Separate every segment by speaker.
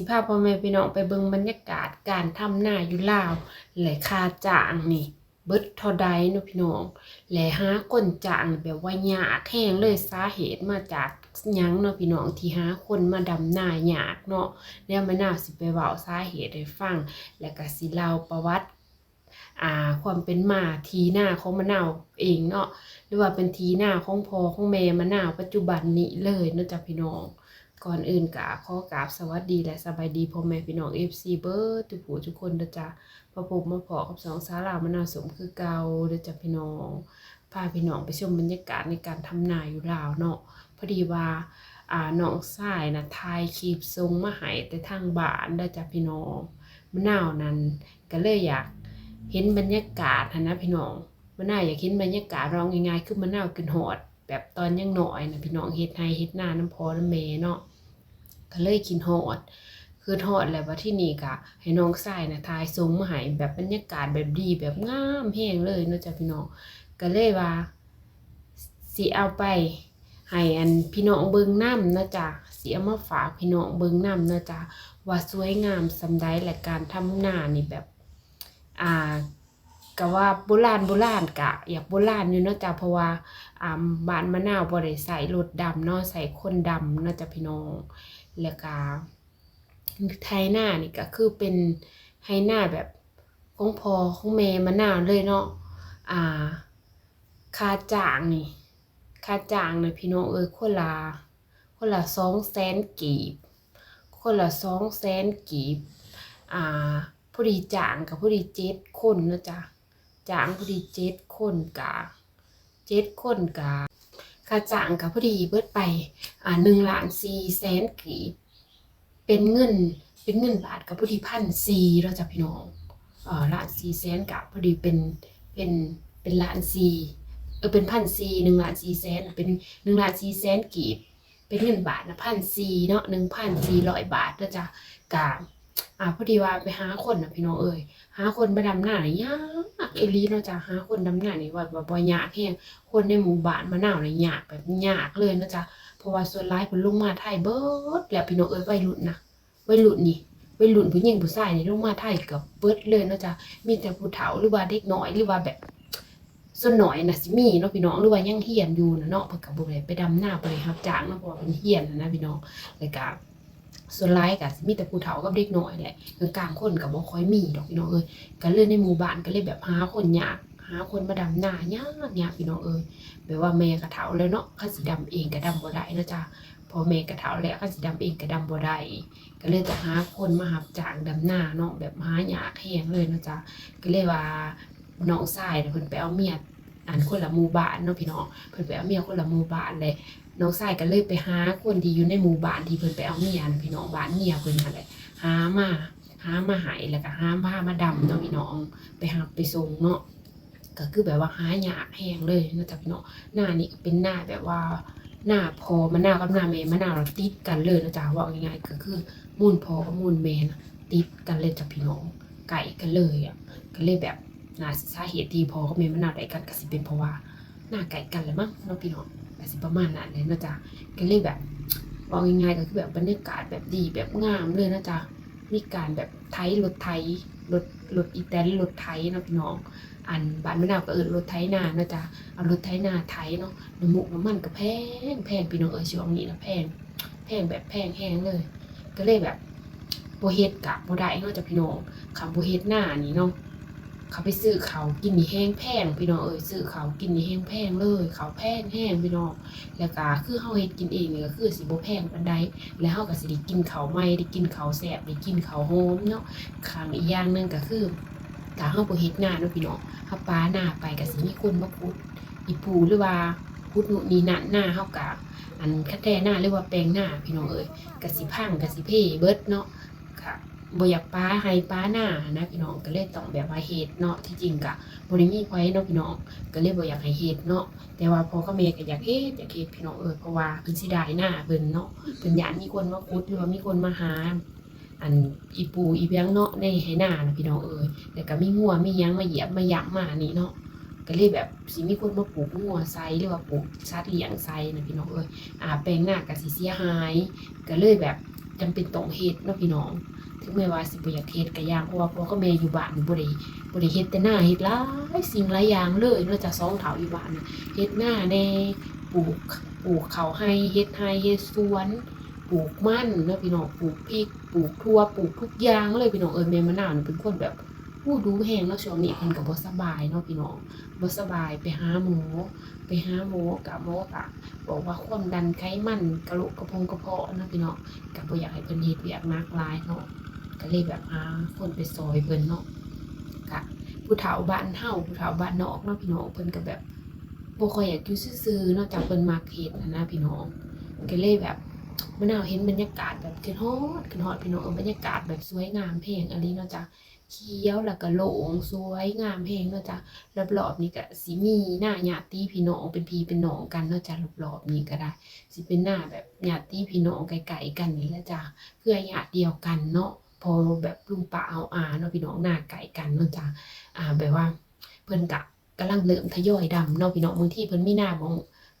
Speaker 1: สิพาพ่อแม่พี่น้องไปเบิ่งบรรยากาศการทำหน้าอยู่ลาวและคาจางนี่เบิดท่าใดเนาะพี่น้องและหาคนจางแบบว่ายากแห้งเลยสาเหตุมาจากยังเนาะพี่น้องที่หาคนมาดำหน้ายากเนาะเดี๋ยวมะนาสิไปเว้าสาเหตุให้ฟัง แล้วก็สิเล่าประวัติอ่าความเป็นมาทีหน้าของมะนาวเองเนาะหรือว่าเป็นทีหน้าของพ่อของแม่มะนาวปัจจุบันนี้เลยเนาะจ้ะพี่น้อง ก่อนอื่นกะขอกราบสวัสดีและสบายดีพ่อแม่พี่น้อง FC เบิร์ดทุกผู้ทุกคนเด้อจ้ะพอผมมาพอกับสองสาวลามะนาสมคือเกาเด้อจ้ะพี่น้องพาพี่น้องไปชมบรรยากาศในการทำนาอยู่ลาวเนาะพอดีว่าอ่าน้องชายนะถ่ายคลิปส่งมาให้แต่ทางบ้านเด้จ้ะพี่น้องมะนาวนั้นก็เลยอยากเห็นบรรยากาศนะพี่น้องมะนาวอยากเห็นบรรยากาศร้องง่ายๆคือมะนาวกินหอด แบบตอนยังหน่อยนะพี่น้องเฮ็ดไห้เฮ็ดหน้าน้ำพอน้ำเมเนาะ ก็เลยกินหอด คือทอดแล้วว่าที่นี่กะให้น้องชายนะทายทรงมาให้แบบบรรยากาศแบบดีแบบงามแห้งเลยเนาะจ้ะพี่น้องก็เลยว่าสิเอาไปให้อันพี่น้องเบิงน้ำนะจ้ะสิเอามาฝากพี่น้องเบิงน้ำนะจ้ะว่าสวยงามสำใดและการทำหน้านี่แบบ อ่า ก็ว่าโบราณโบราณกะ อยากโบราณอยู่เนาะจ้ะเพราะว่าอ่าบ้านมะนาวบ่ได้ใส่รถดำเนาะใส่คนดำเนาะจ้ะพี่น้องแล้วก็ไทยหน้านี่ก็คือเป็นไฮหน้าแบบของพอของแม่มะนาวเลยเนาะอ่าคาจางนี่ค่าจ้างนะพี่น้องเอ้ยคนละคนละสองแสนกีบ คนละสองแสนกีบ อ่าผู้ดีจ้างกับผู้ดีเจ็ดคนนะจ๊ะ จ้างผู้ดีเจ็ดคนกะเจ็ดคนกะค่าจ้างกับผู้ดีเบิดไปอ่าหนึ่งล้านสี่แสนกีบเป็นเงินเป็นเงินบาทกับผู้ดีพันสี่เราจะพี่น้องอ่าล้านสี่แสนกับผู้ดีเป็นเป็นเป็นล้านสี่เออเป็นพันสี่หนึ่งล้านสี่แสนเป็นหนึ่งล้านสี่แสนกีบเป็นเงินบาทนะพันสี่เนาะหนึ่งพันสี่ร้อยบาทนะจ๊ะกะ อ่าพอดีว่าไปหาคนนะพี่น้องเอ้ยหาคนมาดำหน้านี่ยากเอลีเนาจะหาคนดำหน้านี่ว่าแบบบ่ยากแฮงคนในหมู่บ้านมะนาวนี่ยากแบบยากเลยเนาะจ้ะเพราะว่าส่วนหลายเพิ่นลงมาไทยเบิดแล้วพี่น้องเอ้ยวัยรุ่นนะวัยรุ่นนี่วัยรุ่นผู้หญิงผู้ชายนี่ลงมาไทยเกือบเบิดเลยเนาะจ้ะมีแต่ผู้เฒ่าหรือว่าเด็กน้อยหรือว่าแบบส่วนหน้อยนะสิมีเนาะพี่น้องหรือว่ายังเฮียนอยู่นะเนาะเพิ่นก็บ่ได้ไปดำหน้าได้รับจ้างเนาะเพราะว่าเพิ่นเฮียนนะนะพี่น้องแล้วก็ ส่วนหลายก็สิมีแต่ผู้เฒ่ากับเด็กน้อยแหละคือกลางคนก็บ่ค่อยมีดอกพี่น้องเอ้ยก็เลยในหมู่บ้านก็เลยแบบหาคนยากหาคนมาดำหน้ายากยากพี่น้องเอ้ยแบบว่าแม่ก็เฒ่าแล้วเนาะคันสิดำเองก็ดำบ่ได้นะจ๊ะพอแม่ก็เฒ่าแล้วคันสิดำเองก็ดำบ่ได้ก็เลยจะหาคนมารับจางดำหน้าเนาะแบบหายากแฮงเลยนะจ๊ะก็เลยว่าน้องชายนะเพิ่นไปเอาเมียอันคนละหมู่บ้านเนาะพี่น้องเพิ่นไปเอาเมียคนละหมู่บ้านเลย น้องชายก็เลยไปหาคนที่อยู่ในหมู่บ้านที่เพิ่นไปเอาเมียนะพี่น้องบ้านเมียเพิ่นนั่นแหละหามาหามาหายแล้วก็หาผ้ามาดำเนาะพี่น้องไปหาไปส่งเนาะก็คือแบบว่าหายากแห้งเลยนะจ๊ะพี่น้องหน้านี่เป็นหน้าแบบว่าหน้าพอมันหน้ากับหน้าแม่มันหน้าเราติดกันเลยนะจ๊ะว่าง่ายๆก็คือมูลพอกับมูลแม่นะติดกันเลยจ้ะพี่น้องไก่กันเลยอะก็เลยแบบน่าสาเหตุที่พอกับแม่มันหน้าได้กันก็สิเป็นเพราะว่าหน้าไก่กันแหละมั้งเนาะพี่น้อง ก็สิประมาณนั้นเลยนะจ๊ะก็เลยแบบบอกง่ายๆก็คือแบบบรรยากาศแบบดีแบบงามเลยนะจ๊ะมีการแบบไทยรถไทยรถรถอีแตนรถไทยนะพี่น้อง อันบ้านมะนาวก็เอินรถไทยนานะจ๊ะเอารถไทยนาไทยเนาะน้ำมุกน้ำมันก็แพงแพงพี่น้องเออช่วงนี้นะแพงแพงแบบแพงแห้งเลย ก็เลยแบบโบเฮ็ดกะโบได้เนาะจ้ะพี่น้องคำโบเฮ็ดหน้านี่เนาะ เขาไปซื้อเขากินนี่แห้งแพงพี่น้องเอ้ยซื้อเขากินนี่แห้งแพงเลยเขาแพงแห้งพี่น้องแล้วก็คือเฮาเฮ็ดกินเองนี่ก็คือสิบ่แพงปานใดแล้วเฮาก็สิได้กินเขาวใหม่ได้กินเขาแซ่บได้กินเขาวหอมเนาะข้างอีกอย่างหนึงก็คือถ้าเฮาบ่เฮ็ดงานเนาะพี่น้องเฮาปาหน้าไปก็สิมีคนมาขุดอีปูหรือว่าขุดนู่นนี่นั่นหน้าเฮาก็อันคัดแท้หน้าหรือว่าแปลงหน้าพี่น้องเอ้ยก็สิพังก็สิเพ่เบิดเนาะค่ะ บ่อยากป้าให้ป้าหน้านะพี่น้องก็เลยต้องแบบว่าเฮ็ดเนาะที่จริงก็บ่ได้มีไว้เนาะพี่น้องก็เลยบ่อยากให้เฮ็ดเนาะแต่ว่าพอก็แม่ก็อยากเฮ็ดอยากเฮ็ดพี่น้องเออเพราะว่าเพิ่นสิได้หน้าเพิ่นเนาะเพิ่นอยากมีคนมาขุดหรือว่ามีคนมาหาอันอีปูอีเพียงเนาะในให้หน้านะพี่น้องเอ้ยแล้วก็มีงัวมีหยังมาเหยียบมายักมานี่เนาะก็เลยแบบสิมีคนมาปลูกงัวใส่หรือว่าปลูกสัตว์เลี้ยงใส่นะพี่น้องเอ้ยอ่าแปลงหน้าก็สิเสียหาย ก็เลยแบบ
Speaker 2: จำเป็นต้องเฮ็ดเนาะพี่น้อง ถึงแม้ว่าสิบ่อยากเฮ็ดก็ย่างเพราะว่าพ่อกับแม่อยู่บ้านบ่ได้บ่ได้เฮ็ดแต่หน้าเฮ็ดหลายสิ่งหลายอย่างเลยนอกจากสองเฒ่าอยู่บ้านน่ะเฮ็ดหน้าแน่ปลูกปลูกข้าวให้เฮ็ดให้เฮ็ดสวนปลูกมันเนาะพี่น้องปลูกพริกปลูกทั่วปลูกทุกอย่างเลยพี่น้องเอ้ยแม่มะนาวนี่เป็นคนแบบผู้ดูแฮงเนาะช่วงนี้เพิ่นก็บ่สบายเนาะพี่น้องบ่สบายไปหาหมอไปหาหมอกับหมอก็บอกว่าความดันไขมันกระโหลกกระพงกระเพาะเนาะพี่น้องก็บ่อยากให้เพิ่นเฮ็ดเวียกหนักหลายเนาะ ก็เลยแบบหาคนไปซอยเพิ่นเนาะก็ผู้เฒ่าบ้านเฮาผู้เฒ่าบ้านนอกเนาะพี่น้องเพิ่นก็แบบบ่ค่อยอยากอยู่ซื่อๆเนาะจากเพิ่นมักเฮ็ดนะพี่น้องก็เลยแบบมะนาวเห็นบรรยากาศแบบขึ้นฮอดขึ้นฮอดพี่น้องบรรยากาศแบบสวยงามเพลงอันนี้เนาะจ้ะเขียวแล้วก็โล่งสวยงามเพลงเนาะจ้ะรอบๆนี่ก็สิมีหน้าญาติพี่น้องเป็นพี่เป็นน้องกันเนาะจ้ะรอบๆนี่ก็ได้สิเป็นหน้าแบบญาติพี่น้องไกลๆกันนี่แหละจ้ะเพื่อญาติเดียวกันเนาะ พอแบบลุงป้าเอาอาเนาะพี่น้องหน้าไกลกันเนาะจ้ะอ่าแบบว่าเพิ่นกะกำลังเริ่มทยอยดำเนาะพี่น้องบางที่เพิ่นไมีหน้าบอง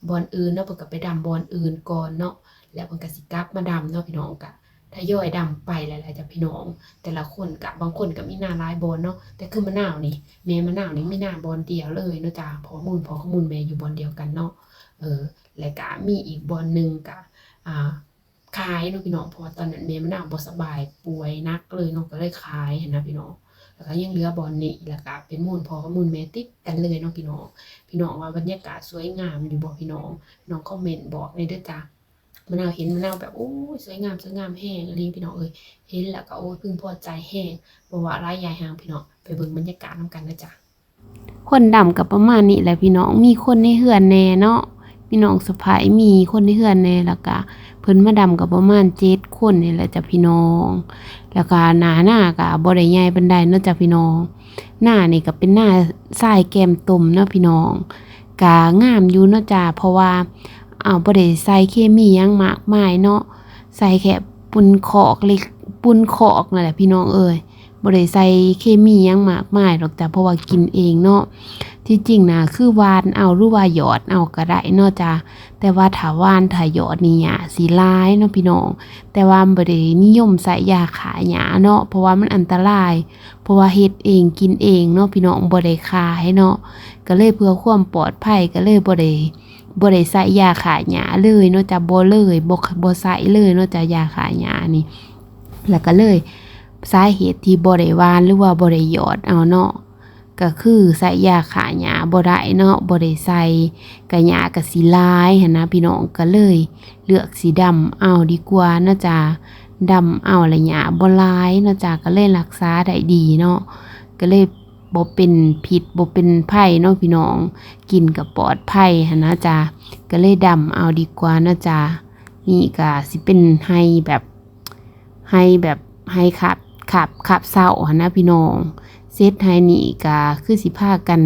Speaker 2: บอนอื่นเนาะเพิ่นก็ไปดำบอนอื่นก่อนเนาะแล้วมันก็สิกลับมาดำเนาะพี่น้องกะทยอยดำไปหลายๆจากพี่น้อง แต่ละคนกะบางคนก็มีหน้าหลายบอลเนาะแต่คือมะนาวนี่แม่มะนาวนี่มีหน้าบอลเดียวเลยเนาะจ้าพอมูลพอข้อมูลแม่อยู่บอลเดียวกันเนาะเออและกะมีอีกบอลหนึ่งกะอ่า ขายเนาะพี่น้องเพราะว่าตอนนั้นแม่มะนาวบ่สบายป่วยนักเลยเนาะก็เลยขายเห็นนะพี่น้องแล้วก็ยังเหลือบอลนี่แล้วก็เป็นมูลพอข้อมูลแม่ติดกันเลยเนาะพี่น้องพี่น้องว่าบรรยากาศสวยงามอยู่บ่พี่น้องน้องคอมเมนต์บอกในเด้อจ้ามะนาวเห็นมะนาวแบบโอ้สวยงามสวยงามแห้งอะไรพี่น้องเอ้ยเห็นแล้วก็โอ้ยพึ่งพอใจแห้งบ่ว่าร้ายยายหางพี่น้องไปเบิ่งบรรยากาศนํกันนะจ๊ะ
Speaker 1: คนดำกับประมาณนี้แหละพี่น้องมีคนในเฮือนแน่เนาะ พี่น้องสะพายมีคนในเฮือนแน่แล้วก็เพิ่นมาดำกับประมาณเจ็ดคนนี่แหละจ้ะพี่น้อง แล้วก็หน้าหน้าก็บ่ได้ใหญ่ปานใดเนาะจ้ะพี่น้อง หน้านี่ก็เป็นหน้าทรายแก้มตุ่มเนาะพี่น้องก็งามอยู่เนาะจ้ะเพราะว่าเอาบ่ได้ใส่เคมียังมากมายเนาะใส่แค่ปุนขอกเล็กปุนขอกนั่นแหละพี่น้องเอ้ยบ่ได้ใส่เคมียังมากมายหรอกจ้ะเพราะว่ากินเองเนาะ ที่จริงนะคือวานเอาหรือว่าหยอดเอาก็ได้เนาะจ้ะแต่ว่าถาวานถ้าหยอดนี่หยาสิหลายเนาะพี่น้อง แต่ว่าบ่ได้นิยมใส่ยาขายหยาเนาะเพราะว่ามันอันตราย เพราะว่าเฮ็ดเองกินเองเนาะพี่น้องบ่ได้ขายเนาะก็เลยเพื่อความปลอดภัยก็เลยบ่ได้บ่ได้ใส่ยาขายหยาเลยเนาะจ้ะบ่เลยบ่บ่ใส่เลยเนาะจ้ะยาขายหยานี่ แล้วก็เลยสาเหตุที่บ่ได้หวานหรือว่าบ่ได้หยอดเอาเนาะ ก็คือใส่ยาฆ่าหญ้าบ่ได้เนาะบ่ได้ใส่กะหญ้าก็สิหลายหันนะพี่น้องก็เลย เลือกสีดำเอาดีกว่าเนาะจ้าดำเอาละหญ้าบ่ลายเนาะจ้าก็เลยรักษาได้ดีเนาะก็เลยบ่เป็นพิษบ่เป็นภัยเนาะพี่น้อง กินก็ปลอดภัยหันนะจ้าก็เลยดำเอาดีกว่าเนาะจ้านี่ก็สิเป็นไฮแบบไฮแบบไฮขับขับขับเศร้าหันนะพี่น้อง เซตไฮนี่ก็คือสิพากัน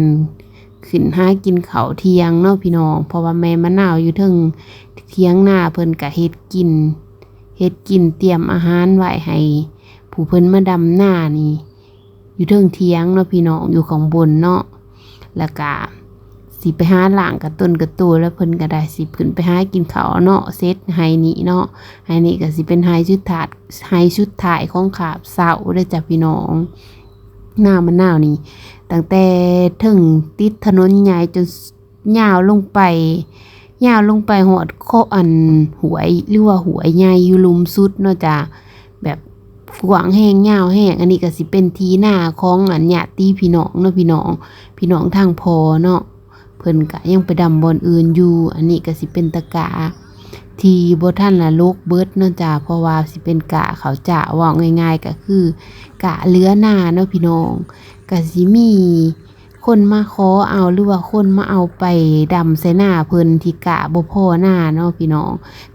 Speaker 1: ขึ้นหากินเขาเทียงเนาะพี่น้อง เพราะว่าแม่มะนาวอยู่ทึงเทียงหน้าเพิ่นก็เฮ็ดกินเฮ็ดกินเตรียมอาหารไว้ให้ผู้เพิ่นมาดำหน้านี่ อยู่ทิงเทียงเนาะพี่น้องอยู่ข้างบนเนาะแล้วก็สิไปหาหลางกับต้นกับตัวแล้วเพิ่นก็ได้สิขึ้นไปหากินเขาเนาะเซตไฮนี่เนาะไฮนี่ก็สิเป็นไฮชุดถาดไฮชุดถ่ายของขาบเสาเด้จ้ะพี่น้อง หน้ามะนาวนี่ตั้งแต่ถึงติดถนนใหญ่จนยาวลงไปยาวลงไปหอดโคอันหวยหรือว่าหวยใหญ่อยู่ลุมสุดเนาะจ้ะแบบกวางแห้งยาวแห้งอันนี้ก็สิเป็นทีหน้าของอันญาติพี่น้องเนาะพี่น้อง พี่น้องทางพอเนาะเพิ่นก็ยังไปดำบอนอื่นอยู่ อันนี้ก็สิเป็นตะกาทีบ่ท่านละโลกเบิดเนาะจ้าเพราะว่าสิเป็นกะเขาจะว่าง่ายๆก็คือ กะเลื้อหน้าเนาะพี่น้องกะสิมี คนมาขอเอาหรือว่าคนมาเอาไปดำใส่หน้าเพิ่นที่กะบ่พอหน้าเนาะพี่น้อง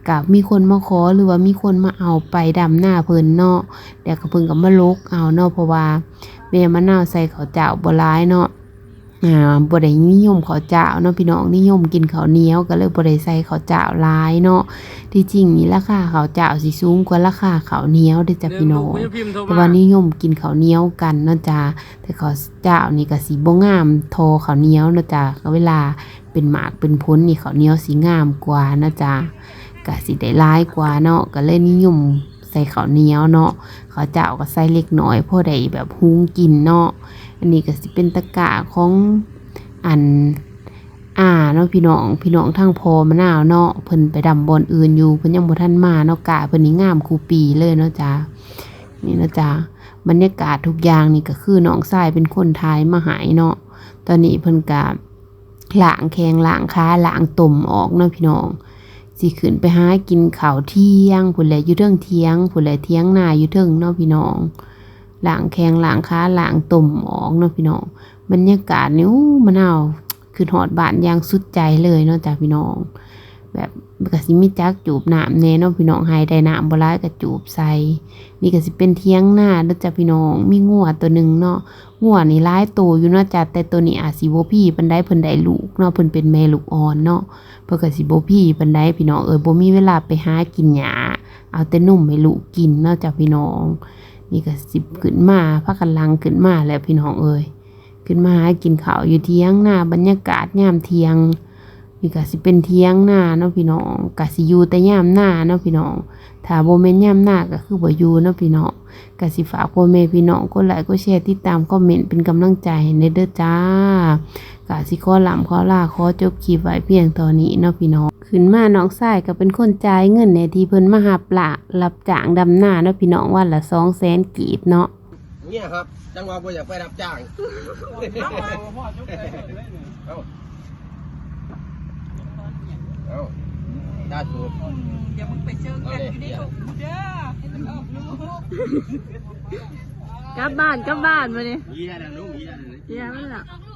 Speaker 1: กับมีคนมาขอหรือว่ามีคนมาเอาไปดำหน้าเพิ่นเนาะเดี๋ยวกะเพิ่นก็มาลกเอาเนาะเพราะว่าแม่มะนาวใส่ข้าวเจ้าบ่ร้ายเนาะ อ่าบ่ได้นิยมข้าวเจ้าเนาะพี่น้องนิยมกินข้าวเหนียวก็เลยบ่ได้ใส่ข้าวเจ้าหลายเนาะที่จริงนี่ราคาข้าวเจ้าสิสูงกว่าราคาข้าวเหนียวเด้อจ้ะพี่น้องแต่ว่านิยมกินข้าวเหนียวกันเนาะจ้าแต่ข้าวเจ้านี่ก็สิบ่งามโทอข้าวเหนียวเนาะจ้าก็เวลาเป็นหมากเป็นพ้นนี่ข้าวเหนียวสิงามกว่าเนาะจ้าก็สิได้หลายกว่าเนาะก็เลยนิยมใส่ส่ข้าวเหนียวเนาะข้าวเจ้าก็ใส่เล็กน้อยพอได้แบบหุงกินเนาะ อันนี้ก็สิเป็นตะกร้าของอันอ่าเนาะพี่น้องพี่น้องทางพอมะนาวเนาะเพิ่นไปดำบอนอื่นอยู่เพิ่นยังบ่ทันมาเนาะกะเพิ่นนี่งามคูปีเลยเนาะจ้านี่เนาะจ้าบรรยากาศทุกอย่างนี่ก็คือน้องชายเป็นคนทายมาหายเนาะตอนนี้เพิ่นกะล้างแข้งล้างขาหลางตุ่มออกเนาะพี่น้องสิขึ้นไปหากินข้าวเที่ยงผู้ใดอยู่เทิงเที่ยงผู้ใดเที่ยงหน้าอยู่เทิงเนาะพี่น้อง หล้างแข้งล้างขาหล้างตุ่มออกเนาะพี่น้องบรรยากาศนี่อู้มะนาคือหอดบ้านอย่างสุดใจเลยเนาะจ้ะพี่น้อง แบบก็สิมีจักจูบน้ำแน่เนาะพี่น้องให้ได้น้ำบลายก็จูบใส่นี่ก็สิเป็นเที่ยงหน้าเนาะจ้ะพี่น้องมีงัวตัวหนึ่งเนาะงัวนี่หลายตัวอยู่เนาะจ้ะแต่ตัวนี้อาจสิบ่พี่เพิ่นได้เพิ่นได้ลูกเนาะเพิ่นเป็นแม่ลูกอ่อนเนาะเพื่อก็สิบ่พี่ปานใดพี่น้องเอ้ยบ่มีเวลาไปหากินหญ้าเอาแต่นุ่มให้ลูกกินเนาะจ้ะพี่น้อง นี่ก็สิขึ้นมาพากันลังขึ้นมาแล้วพี่น้องเอ้ยขึ้นมาหากินข้าวอยู่เที่ยงหน้าบรรยากาศยามเที่ยงนี่ก็สิเป็นเที่ยงหน้าเนาะพี่น้องก็สิอยู่แต่ยามหน้าเนาะพี่น้องถ้าโบ่แม่นยามหน้าก็คือบ่อยู่เนาะพี่น้องก็สิฝากพ่อแม่พี่น้องกดไลค์กดแชร์ติดตามคอมเมนต์เป็นกำลังใจให้เด้อจ้ากาสิขอลำขอลาขอจบคลิปไว้เพียงตอนนี้เนาะพี่น้อง ขึ้นมาน้องชายก็เป็นคนจ่ายเงินในที่เพิ่นมาหับละรับจ้างดำหน้าเนาะพี่น้องวันละสองแสนกีบเนาะ
Speaker 3: เนี่ยครับ จังหวะผมอยากไปรับจ้างเอาเอาได้ถูก
Speaker 4: เดี๋ยวมึงไปเจอกันอยู่ในถุงเด้อก
Speaker 5: ลับบ้านกลับบ้านมาเนี่ย
Speaker 3: เยี่ยนะลูกเยี่ยนะ
Speaker 5: เยี่ยมเลยล่ะ
Speaker 4: เ